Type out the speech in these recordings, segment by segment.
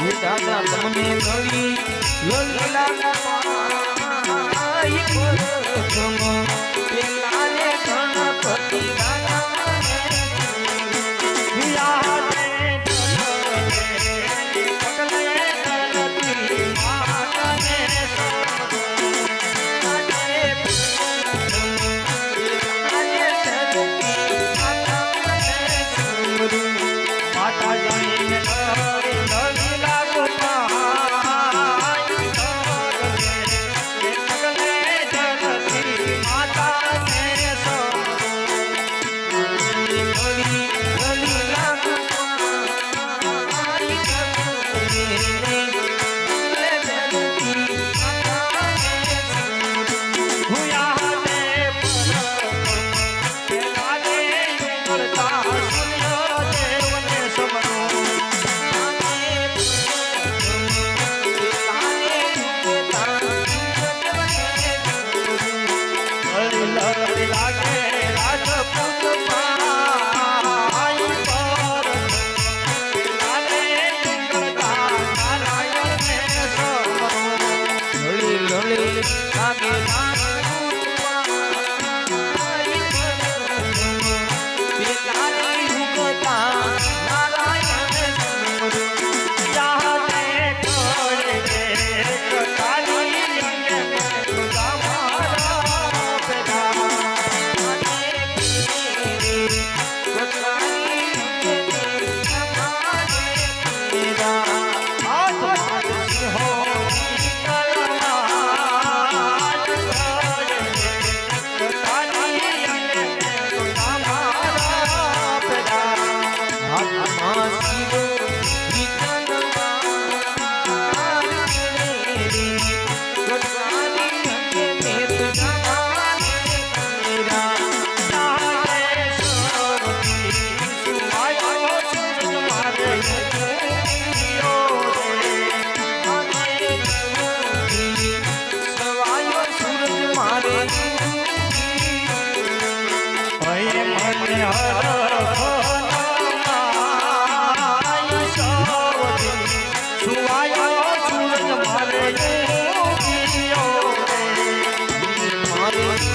દાદા તમને લડી લલીલા I'm not. Thank you.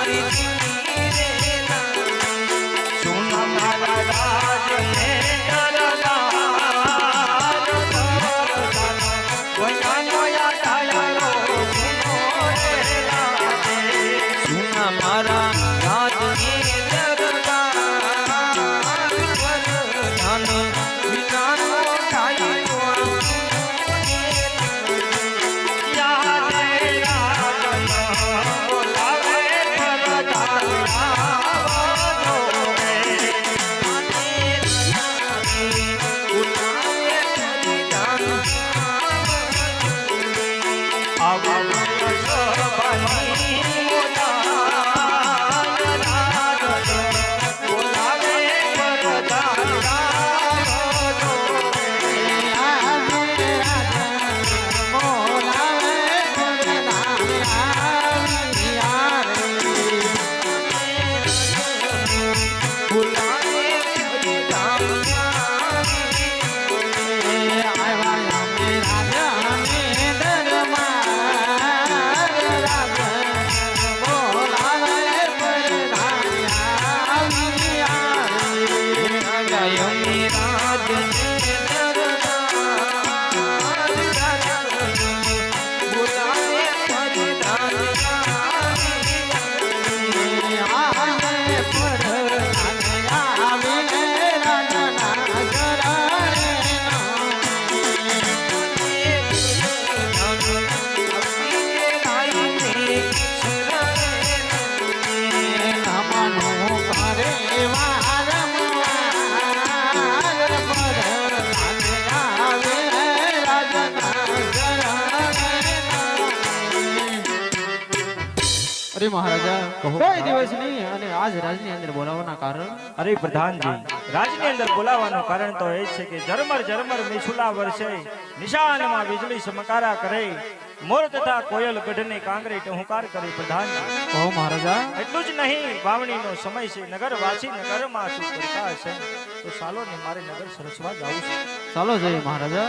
Hare Krishna અરે મહારાજા કોઈ દિવસ નહીં અને આજ રાજની અંદર બોલાવવાના કારણ? અરે પ્રધાનજી રાજની અંદર બોલાવવાનું કારણ તો એ છે કે ઝરમર ઝરમર મિસુલા વર્ષે નિશાનમાં વીજળી ચમકારા કરે મોર તથા કોયલ ગઢની કાંગરી ટહુકાર કરી પ્રધાનજી. કહો મહારાજા. એટલું જ નહીં વાવણીનો સમય છે નગરવાસી નગરમાં શું કરતા હશે? તો ચાલો ને મારે નગર સરસવા જવું છે. ચાલો જઈએ મહારાજા.